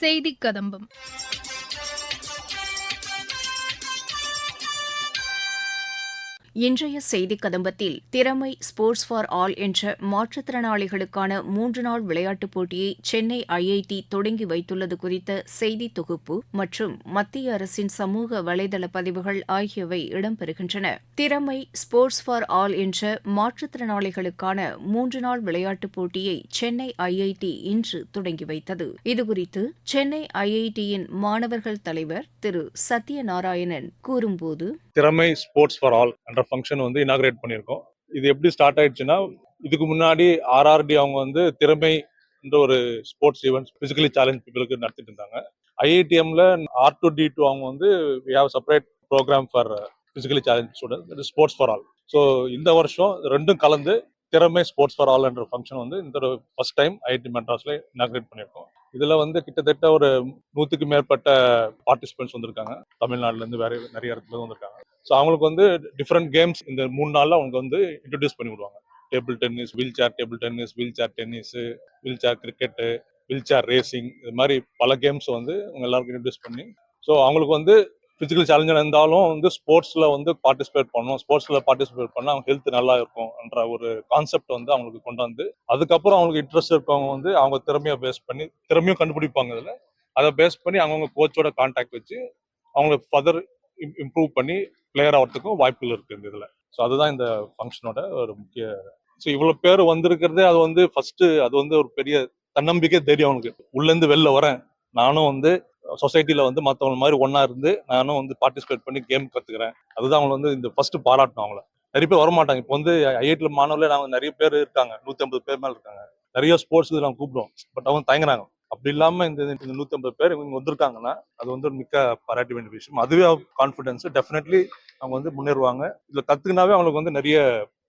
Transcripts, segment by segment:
செய்தி கதம்பம். இன்றைய செய்தி கதம்பத்தில் திறமை ஸ்போர்ட்ஸ் ஃபார் ஆல் என்ற மாற்றுத்திறனாளிகளுக்கான மூன்று நாள் விளையாட்டுப் போட்டியை சென்னை ஐஐடி தொடங்கி வைத்துள்ளது குறித்த செய்தி தொகுப்பு மற்றும் மத்திய அரசின் சமூக வலைதள பதிவுகள் ஆகியவை இடம்பெறுகின்றன. திறமை ஸ்போர்ட்ஸ் ஃபார் ஆல் என்ற மாற்றுத்திறனாளிகளுக்கான மூன்று நாள் விளையாட்டுப் போட்டியை சென்னை ஐஐடி இன்று தொடங்கி வைத்தது. இதுகுறித்து சென்னை ஐஐடியின் மாணவர்கள் தலைவர் திரு சத்யநாராயணன் கூறும்போது திறமை ஸ்போர்ட்ஸ் ஃபார் ஆல் என்ற ஃபங்க்ஷன் வந்து இனாகிரேட் பண்ணியிருக்கோம். இது எப்படி ஸ்டார்ட் ஆயிடுச்சுன்னா இதுக்கு முன்னாடி ஆர்ஆர்டி அவங்க வந்து திறமை என்ற ஒரு ஸ்போர்ட்ஸ் ஈவெண்ட்ஸ் பிசிக்கலி சேலஞ்ச் பீப்புளுக்கு நடத்திட்டு இருந்தாங்க. ஐஐடிஎம்ல ஆர் டு டி டூ அவங்க வந்து we have separate program for physically challenged student sports for all so இந்த வருஷம் ரெண்டும் கலந்து திறமை ஸ்போர்ட்ஸ் ஃபார் ஆல் என்ற ஃபங்க்ஷன் வந்து இந்த ஃபர்ஸ்ட் டைம் ஐஐடி மெட்ராஸ்ல இனாகிரேட் பண்ணியிருக்கோம். இதுல வந்து கிட்டத்தட்ட ஒரு நூத்துக்கு மேற்பட்ட பார்ட்டிசிபென்ட்ஸ் வந்திருக்காங்க. தமிழ்நாடுல இருந்து வேற நிறைய இடத்துல வந்திருக்காங்க. ஸோ அவங்களுக்கு வந்து டிஃப்ரெண்ட் கேம்ஸ் இந்த மூணு நாள்ல அவங்க வந்து இன்ட்ரடியூஸ் பண்ணி விடுவாங்க. Table tennis wheel chair table tennis wheel chair tennis wheel chair cricket wheel chair racing இது மாதிரி பல கேம்ஸ் வந்து அவங்க எல்லாருக்கும் இன்ட்ரடியூஸ் பண்ணி. ஸோ அவங்களுக்கு வந்து ஃபிசிக்கல் சேலஞ்சாக இருந்தாலும் வந்து ஸ்போர்ட்ஸில் வந்து பார்ட்டிசிபேட் பண்ணணும். ஸ்போர்ட்ஸில் பார்ட்டிசிபேட் பண்ணால் அவங்க ஹெல்த் நல்லா இருக்கும்ன்ற ஒரு கான்செப்ட் வந்து அவங்களுக்கு கொண்டு வந்து அதுக்கப்புறம் அவங்களுக்கு இன்ட்ரெஸ்ட் இருக்கவங்க வந்து அவங்க திறமையை பேஸ் பண்ணி திறமையும் கண்டுபிடிப்பாங்க இதில் அதை பேஸ் பண்ணி அவங்கவுங்க கோச்சோட கான்டாக்ட் வச்சு அவங்களுக்கு ஃபர்தர் இம்ப்ரூவ் பண்ணி பிளேயர் ஆகிறதுக்கும் வாய்ப்புகள் இருக்குது இந்த இதில். ஸோ அதுதான் இந்த ஃபங்க்ஷனோட ஒரு முக்கிய ஸோ இவ்வளோ பேர் வந்திருக்கிறதே அது வந்து ஃபர்ஸ்ட் அது வந்து ஒரு பெரிய தன்னம்பிக்கை தெரியும் அவனுக்கு உள்ளேருந்து வெளில வரேன். நானும் வந்து சொசைட்டியில் வந்து மற்றவங்க மாதிரி ஒன்றா இருந்து நானும் வந்து பார்ட்டிசிபேட் பண்ணி கேம் கற்றுக்கிறேன் அதுதான் அவங்களை வந்து இந்த ஃபர்ஸ்ட் பாராட்டணும் அவங்கள. நிறைய பேர் வரமாட்டாங்க. இப்போ வந்து ஐஐடியில் மாணவர்களே நாங்கள் நிறைய பேர் இருக்காங்க. நூற்றி ஐம்பது பேர் மேலே இருக்காங்க. நிறைய ஸ்போர்ட்ஸ் நாங்கள் கூப்பிடுவோம். பட் அவங்க தயங்குறாங்க. அப்படி இல்லாமல் இந்த இந்த ஐம்பது பேர் இவங்க வந்திருக்காங்கன்னா அது வந்து ஒரு மிக்க பாராட்ட வேண்டிய விஷயம். அதுவே கான்ஃபிடென்ஸ் டெஃபினெட்லி அவங்க வந்து முன்னேறுவாங்க. இதில் கத்துக்கினாவே அவங்களுக்கு வந்து நிறைய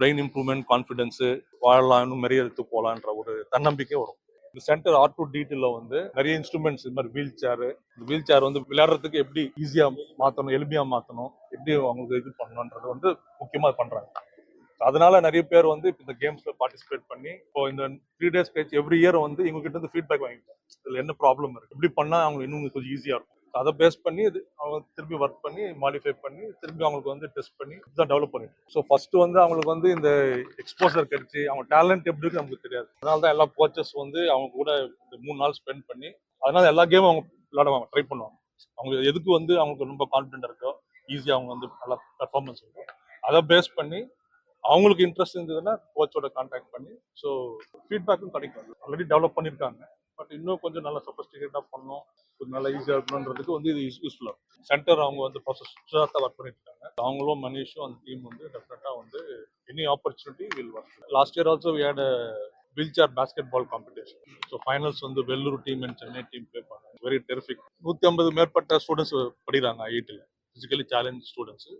பிரெயின் இம்ப்ரூவ்மெண்ட் கான்ஃபிடென்ஸு வாழலாம் இன்னும் நிறைய எடுத்து போகலான்ற ஒரு தன்னம்பிக்கை வரும். இந்த சென்டர் ஆர் டூ டீட்டில் வந்து நிறைய இன்ஸ்ட்ருமெண்ட்ஸ் இது மாதிரி வீல் சேர் இந்த வீல் சேர் வந்து விளையாடுறதுக்கு எப்படி ஈஸியா மாத்தணும் எளிமையா மாத்தணும் எப்படி அவங்களுக்கு இது பண்ணணுன்றது வந்து முக்கியமா பண்றாங்க. அதனால நிறைய பேர் வந்து இப்போ இந்த கேம்ஸ்ல பார்ட்டிசிபேட் பண்ணி இப்போ இந்த த்ரீ டேஸ் கழிச்சு எவ்ரி இயர் வந்து இவங்ககிட்ட இருந்து ஃபீட்பேக் வாங்கிட்டோம் இதுல என்ன ப்ராப்ளம் இருக்கு? எப்படி பண்ணா அவங்க இன்னும் கொஞ்சம் ஈஸியா இருக்கும். அதை பேஸ் பண்ணி இது அவங்க திரும்பி ஒர்க் பண்ணி மாடிஃபை பண்ணி திரும்பி அவங்களுக்கு வந்து டெஸ்ட் பண்ணி தான் டெவலப் பண்ணிட்டு ஸோ ஃபர்ஸ்ட் வந்து அவங்களுக்கு வந்து இந்த எக்ஸ்போசர் கிடைச்சி அவங்க டேலண்ட் எப்படி இருக்கு நமக்கு தெரியாது. அதனால தான் எல்லா கோச்சஸ் வந்து அவங்க கூட இந்த மூணு நாள் ஸ்பெண்ட் பண்ணி அதனால எல்லா கேமும் அவங்க விளையாடுவாங்க ட்ரை பண்ணுவாங்க. அவங்க எதுக்கு வந்து அவங்களுக்கு ரொம்ப கான்ஃபிடென்ட் இருக்கோ ஈஸியாக அவங்க வந்து நல்லா பெர்ஃபார்மன்ஸ் இருக்கும் அதை பேஸ் பண்ணி அவங்களுக்கு இன்ட்ரெஸ்ட் இருந்ததுன்னா கோச்சோட கான்டாக்ட் பண்ணி ஸோ ஃபீட்பேக்கும் கிடைக்கும். ஆல்ரெடி டெவலப் பண்ணியிருக்காங்க பட் இன்னும் கொஞ்சம் நல்லா சொபஸ்டிகேட்டாக பண்ணணும். கொஞ்சம் நல்லா ஈஸியாக இருக்கணுன்றதுக்கு வந்து இது யூஸ்ஃபுல்லாக இருக்கும் சென்டர் அவங்க வந்து ப்ராசஸ் தான் ஒர்க் பண்ணிட்டு இருக்காங்க அவங்களும் மனிஷும் அந்த டீம் வந்து டெஃபினட்டாக வந்து any opportunity will work last year also we will wheel chair basket ball competition so finals வந்து Vellore team and Chennai team play பண்ணாங்க. வெரி டெரிஃபிக் நூற்றி ஐம்பது மேற்பட்ட ஸ்டூடெண்ட்ஸ் படிக்கிறாங்க ஐஐடியில் ஃபிசிக்கலி சேலஞ்ச் ஸ்டூடெண்ட்ஸ்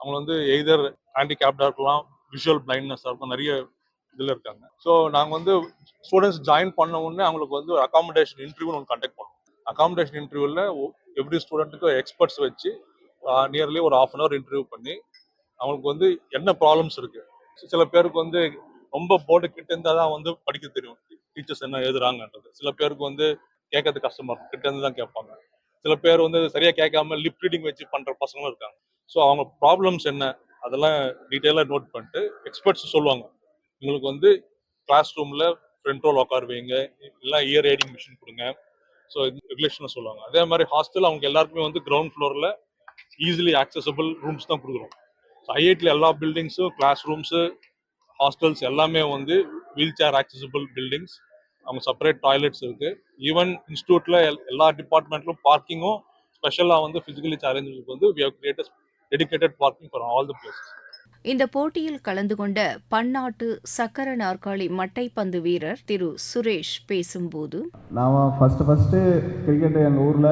அவங்க வந்து எய்தர் ஹேண்டிகேப்டாக இருக்கலாம் விஷுவல் பிளைண்ட்னஸாக இருக்கும் நிறைய இதில் இருக்காங்க. ஸோ நாங்கள் வந்து ஸ்டூடெண்ட்ஸ் ஜாயின் பண்ண உடனே அவங்களுக்கு வந்து அகாமடேஷன் இன்டர்வியூ ஒன்று கண்டக்ட் பண்ணுவோம். அகாமடேஷன் இன்டர்வியூவில் எவ்ரி ஸ்டூடெண்ட்டுக்கு எக்ஸ்பர்ட்ஸ் வச்சு நியர்லி ஒரு ஆஃப் அன் ஹவர் இன்டர்வியூ பண்ணி அவங்களுக்கு வந்து என்ன ப்ராப்ளம்ஸ் இருக்குது சில பேருக்கு வந்து ரொம்ப போர்டு கிட்ட இருந்தால் தான் வந்து படிக்க தெரியும். டீச்சர்ஸ் என்ன எழுதுறாங்கன்றது. சில பேருக்கு வந்து கேட்கறது கஷ்டமா இருக்கும். கிட்ட இருந்து தான் கேட்பாங்க. சில பேர் வந்து சரியா கேட்காம லிப் ரீடிங் வச்சு பண்ற பசங்களும் இருக்காங்க. ஸோ அவங்க ப்ராப்ளம்ஸ் என்ன? அதெல்லாம் டீட்டெயிலாக நோட் பண்ணிட்டு எக்ஸ்பர்ட்ஸ் சொல்லுவாங்க. உங்களுக்கு வந்து கிளாஸ் ரூம்ல ஃப்ரண்ட் ரோல் உட்கார் வைங்க எல்லாம் இயர் ரைடிங் மிஷின் கொடுங்க. ஸோ ரெகுலேஷனை சொல்லுவாங்க. அதே மாதிரி ஹாஸ்டல் அவங்க எல்லாருக்குமே வந்து கிரவுண்ட் ஃப்ளோரில் ஈஸிலி ஆக்சசபிள் ரூம்ஸ் தான் கொடுக்குறோம். ஸோ ஐஐடியில் எல்லா பில்டிங்ஸும் கிளாஸ் ரூம்ஸு ஹாஸ்டல்ஸ் எல்லாமே வந்து வீல் சேர் ஆக்சசபிள் பில்டிங்ஸ் அவங்க செப்பரேட் டாய்லெட்ஸ் இருக்கு ஈவன் இன்ஸ்டியூட்டில் எல்லா டிபார்ட்மெண்ட்லும் பார்க்கிங்கும் ஸ்பெஷலாக வந்து ஃபிசிக்கலி சேலஞ்சஸ்க்கு வந்து we have created dedicated parking for all the places இந்த போட்டியில் கலந்து கொண்ட பன்னாட்டு சக்கர நாற்காலி மட்டைப்பந்து வீரர் திரு சுரேஷ் பேசும்போது நான் ஃபஸ்ட்டு ஃபஸ்ட்டு கிரிக்கெட்டு எங்கள் ஊரில்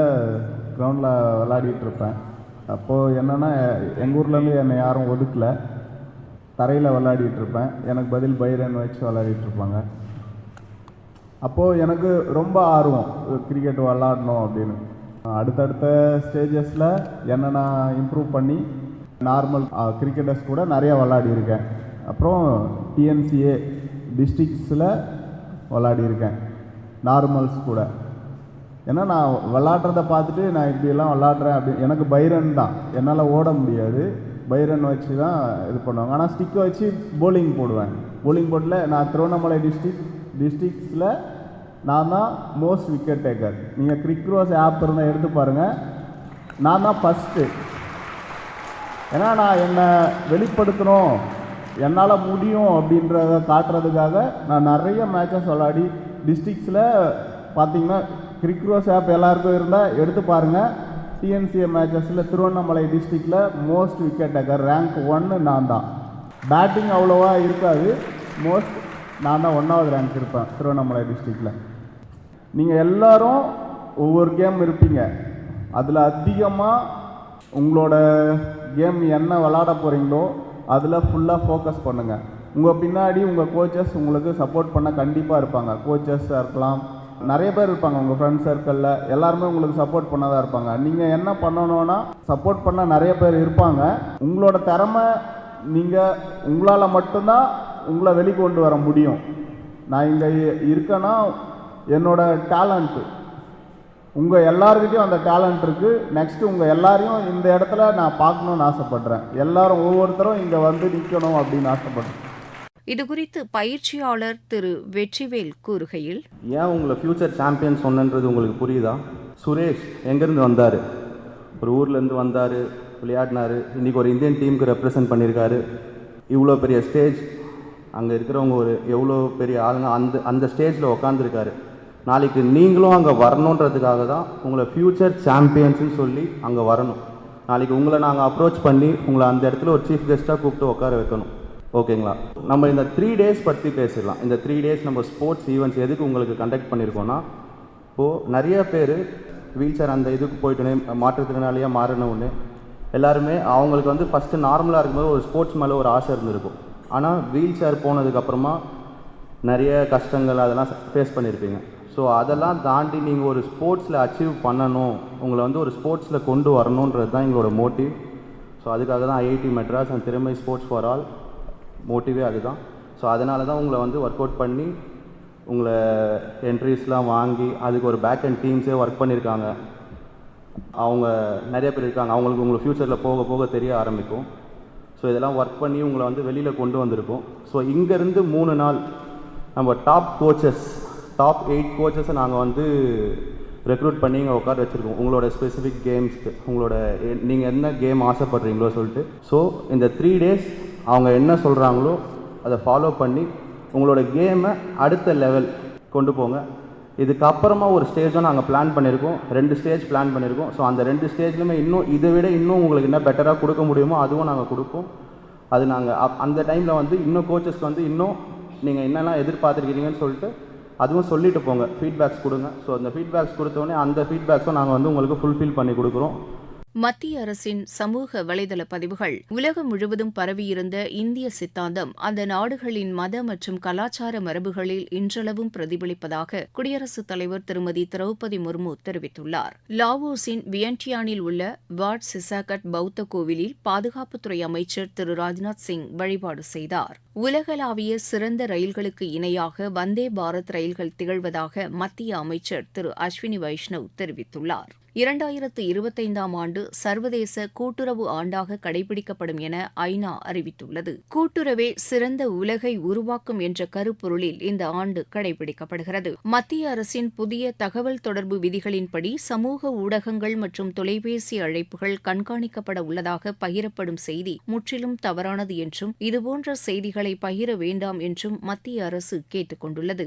கிரவுண்டில் விளையாடிட்டு இருப்பேன். அப்போது என்னென்னா எங்கள் ஊர்லேருந்து என்னை யாரும் ஒதுக்கல. தரையில் விளையாடிட்டு இருப்பேன். எனக்கு பதில் பைரன் வச்சு விளையாடிட்டு இருப்பாங்க. அப்போது எனக்கு ரொம்ப ஆர்வம் கிரிக்கெட் விளாடணும் அப்படின்னு. அடுத்தடுத்த ஸ்டேஜஸில் என்ன நான் இம்ப்ரூவ் பண்ணி நார்மல் கிரிக்கெட்டர்ஸ் கூட நிறைய விளாடியிருக்கேன். அப்புறம் டிஎன்சிஏ டிஸ்ட்ரிக்ஸில் விளாடியிருக்கேன். நார்மல்ஸ் கூட. ஏன்னா நான் விளாட்றத பார்த்துட்டு நான் இப்படியெல்லாம் விளாட்றேன் அப்படி எனக்கு பைரன் தான். என்னால் ஓட முடியாது. பைரன் வச்சு தான் இது பண்ணுவாங்க. ஆனால் ஸ்டிக்கை வச்சு போலிங் போடுவேன். போலிங் போட்டில் நான் திருவண்ணாமலை டிஸ்ட்ரிக் டிஸ்ட்ரிக்ஸில் நான் தான் மோஸ்ட் விக்கெட் டேக்கர் நீங்கள் கிரிக்ரோஸ் ஆப் இருந்தால் எடுத்து பாருங்கள் நான் தான் ஃபஸ்ட்டு ஏன்னா நான் என்னை வெளிப்படுத்தணும் என்னால் முடியும் அப்படின்றத காட்டுறதுக்காக நான் நிறைய மேட்சஸ் விளாடி டிஸ்ட்ரிக்ஸில் பார்த்தீங்கன்னா கிரிக்ரோஸ் ஆப் எல்லாருக்கும் இருந்தால் எடுத்து பாருங்கள் டிஎன்சிஏ மேட்சஸில் திருவண்ணாமலை டிஸ்ட்ரிக்டில் மோஸ்ட் விக்கெட் டேக்கர் ரேங்க் ஒன்று நான் தான். பேட்டிங் அவ்வளோவா இருக்காது. மோஸ்ட் நான் தான் ஒன்றாவது ரேங்க் இருப்பேன் திருவண்ணாமலை டிஸ்ட்ரிக்டில் நீங்கள் எல்லாரும் ஒவ்வொரு கேம் இருப்பீங்க. அதில் அதிகமாக உங்களோட கேம் என்ன விளாட போகிறீங்களோ அதில் ஃபுல்லாக ஃபோக்கஸ் பண்ணுங்கள் உங்கள் பின்னாடி உங்கள் கோச்சஸ் உங்களுக்கு சப்போர்ட் பண்ண கண்டிப்பாக இருப்பாங்க. கோச்சஸாக இருக்கலாம். நிறைய பேர் இருப்பாங்க உங்கள் ஃப்ரெண்ட் சர்க்கிளில் எல்லாருமே உங்களுக்கு சப்போர்ட் பண்ணதாக இருப்பாங்க. நீங்கள் என்ன பண்ணணும்னா சப்போர்ட் பண்ண நிறைய பேர் இருப்பாங்க. உங்களோட திறமை நீங்கள் உங்களால் மட்டும்தான் உங்களை வெளிக்கொண்டு வர முடியும். நான் இங்கே இருக்கேன்னா என்னோட டேலண்ட்டு உங்கள் எல்லாருக்கிட்டையும் அந்த டேலண்ட் இருக்குது நெக்ஸ்ட்டு உங்கள் எல்லாரையும் இந்த இடத்துல நான் பார்க்கணுன்னு ஆசைப்பட்றேன். எல்லாரும் ஒவ்வொருத்தரும் இங்கே வந்து நிற்கணும் அப்படின்னு ஆசைப்பட்றேன். இதுகுறித்து பயிற்சியாளர் திரு வெற்றிவேல் கூறுகையில் ஏன் உங்களை ஃப்யூச்சர் சாம்பியன் சொன்னன்றது உங்களுக்கு புரியுதா? சுரேஷ் எங்கேருந்து வந்தார்? ஒரு ஊர்லேருந்து வந்தார் விளையாடினார். இன்றைக்கி ஒரு இந்தியன் டீமுக்கு ரெப்ரசன்ட் பண்ணியிருக்காரு. இவ்வளோ பெரிய ஸ்டேஜ் அங்கே இருக்கிறவங்க ஒரு எவ்வளோ பெரிய ஆளுங்க அந்த அந்த ஸ்டேஜில் உக்காந்துருக்காரு. நாளைக்கு நீங்களும் அங்கே வரணுன்றதுக்காக தான் உங்களை ஃப்யூச்சர் சாம்பியன்ஸ்னு சொல்லி அங்கே வரணும். நாளைக்கு உங்களை நாங்கள் அப்ரோச் பண்ணி உங்களை அந்த இடத்துல ஒரு சீஃப் கெஸ்ட்டாக கூப்பிட்டு உட்கார வைக்கணும். ஓகேங்களா நம்ம இந்த த்ரீ டேஸ் பற்றி பேசிடலாம். இந்த த்ரீ டேஸ் நம்ம ஸ்போர்ட்ஸ் ஈவெண்ட்ஸ் எதுக்கு உங்களுக்கு கண்டக்ட் பண்ணியிருக்கோன்னா இப்போது நிறைய பேர் வீல் சேர் அந்த இதுக்கு போயிட்டு மாற்றுத்திறனாளியாக மாறினவுடனே எல்லாருமே அவங்களுக்கு வந்து ஃபஸ்ட்டு நார்மலாக இருக்கும்போது ஒரு ஸ்போர்ட்ஸ் மேலே ஒரு ஆசை இருந்திருக்கும். ஆனால் வீல் சேர் போனதுக்கப்புறமா நிறைய கஷ்டங்கள் அதெல்லாம் ஃபேஸ் பண்ணியிருப்பீங்க. ஸோ அதெல்லாம் தாண்டி நீங்கள் ஒரு ஸ்போர்ட்ஸில் அச்சீவ் பண்ணணும். உங்களை வந்து ஒரு ஸ்போர்ட்ஸில் கொண்டு வரணுன்றது தான் எங்களோட மோட்டிவ் ஸோ அதுக்காக தான் IIT Madras and Thiramai sports for all மோட்டிவே அதுதான். ஸோ அதனால தான் உங்களை வந்து ஒர்க் அவுட் பண்ணி உங்களை என்ட்ரிஸ்லாம் வாங்கி அதுக்கு ஒரு பேக் அண்ட் டீம்ஸே ஒர்க் பண்ணியிருக்காங்க. அவங்க நிறைய பேர் இருக்காங்க. அவங்களுக்கு உங்களுக்கு ஃப்யூச்சரில் போக போக தெரிய ஆரம்பிக்கும். ஸோ இதெல்லாம் ஒர்க் பண்ணி உங்களை வந்து வெளியில் கொண்டு வந்திருக்கோம். ஸோ இங்கேருந்து மூணு நாள் நம்ம டாப் கோச்சஸ் டாப் எயிட் கோச்சஸை நாங்கள் வந்து ரெக்ரூட் பண்ணி இங்கே உட்கார வச்சுருக்கோம். உங்களோட ஸ்பெசிஃபிக் கேம்ஸ்க்கு உங்களோட நீங்கள் என்ன கேம் ஆசைப்படுறீங்களோ சொல்லிட்டு. ஸோ இந்த த்ரீ டேஸ் அவங்க என்ன சொல்கிறாங்களோ அதை ஃபாலோ பண்ணி உங்களோட கேமை அடுத்த லெவல் கொண்டு போங்க. இதுக்கப்புறமா ஒரு ஸ்டேஜும் நாங்கள் பிளான் பண்ணியிருக்கோம் ரெண்டு ஸ்டேஜ் பிளான் பண்ணியிருக்கோம் ஸோ அந்த ரெண்டு ஸ்டேஜ்லையுமே இன்னும் இதை விட இன்னும் உங்களுக்கு என்ன பெட்டராக கொடுக்க முடியுமோ அதுவும் நாங்கள் கொடுப்போம். அது நாங்கள் அந்த டைமில் வந்து இன்னும் கோச்சஸ்க்கு வந்து இன்னும் நீங்கள் என்னெல்லாம் எதிர்பார்த்துருக்கீங்கன்னு சொல்லிட்டு அதுவும் சொல்லிட்டு போங்க. ஃபீட்பேக்ஸ் கொடுங்க. ஸோ அந்த ஃபீட்பேக்ஸ் கொடுத்தோடனே அந்த ஃபீட்பேக்ஸும் நாங்கள் வந்து உங்களுக்கு ஃபுல்ஃபில் பண்ணி கொடுக்குறோம். மத்திய அரசின் சமூக வலைதள பதிவுகள். உலகம் முழுவதும் பரவியிருந்த இந்திய சித்தாந்தம் அந்த நாடுகளின் மத மற்றும் கலாச்சார மரபுகளில் இன்றளவும் பிரதிபலிப்பதாக குடியரசுத் தலைவர் திருமதி திரௌபதி முர்மு தெரிவித்துள்ளார். லாவோஸின் வியன்டியானில் உள்ள வாட் சிசாகட் பௌத்த கோவிலில் பாதுகாப்புத்துறை அமைச்சர் திரு ராஜ்நாத் சிங் வழிபாடு செய்தார். உலகளாவிய சிறந்த ரயில்களுக்கு இணையாக வந்தே பாரத் ரயில்கள் திகழ்வதாக மத்திய அமைச்சர் திரு அஸ்வினி வைஷ்ணவ் தெரிவித்துள்ளார். இரண்டாயிரத்து இருபத்தைந்தாம் ஆண்டு சர்வதேச கூட்டுறவு ஆண்டாக கடைபிடிக்கப்படும் என ஐநா அறிவித்துள்ளது. கூட்டுறவே சிறந்த உலகை உருவாக்கும் என்ற கருப்பொருளில் இந்த ஆண்டு கடைபிடிக்கப்படுகிறது. மத்திய அரசின் புதிய தகவல் தொடர்பு விதிகளின்படி சமூக ஊடகங்கள் மற்றும் தொலைபேசி அழைப்புகள் கண்காணிக்கப்பட உள்ளதாக பகிரப்படும் செய்தி முற்றிலும் தவறானது என்றும் இதுபோன்ற செய்திகளை பகிர வேண்டாம் என்றும் மத்திய அரசு கேட்டுக் கொண்டுள்ளது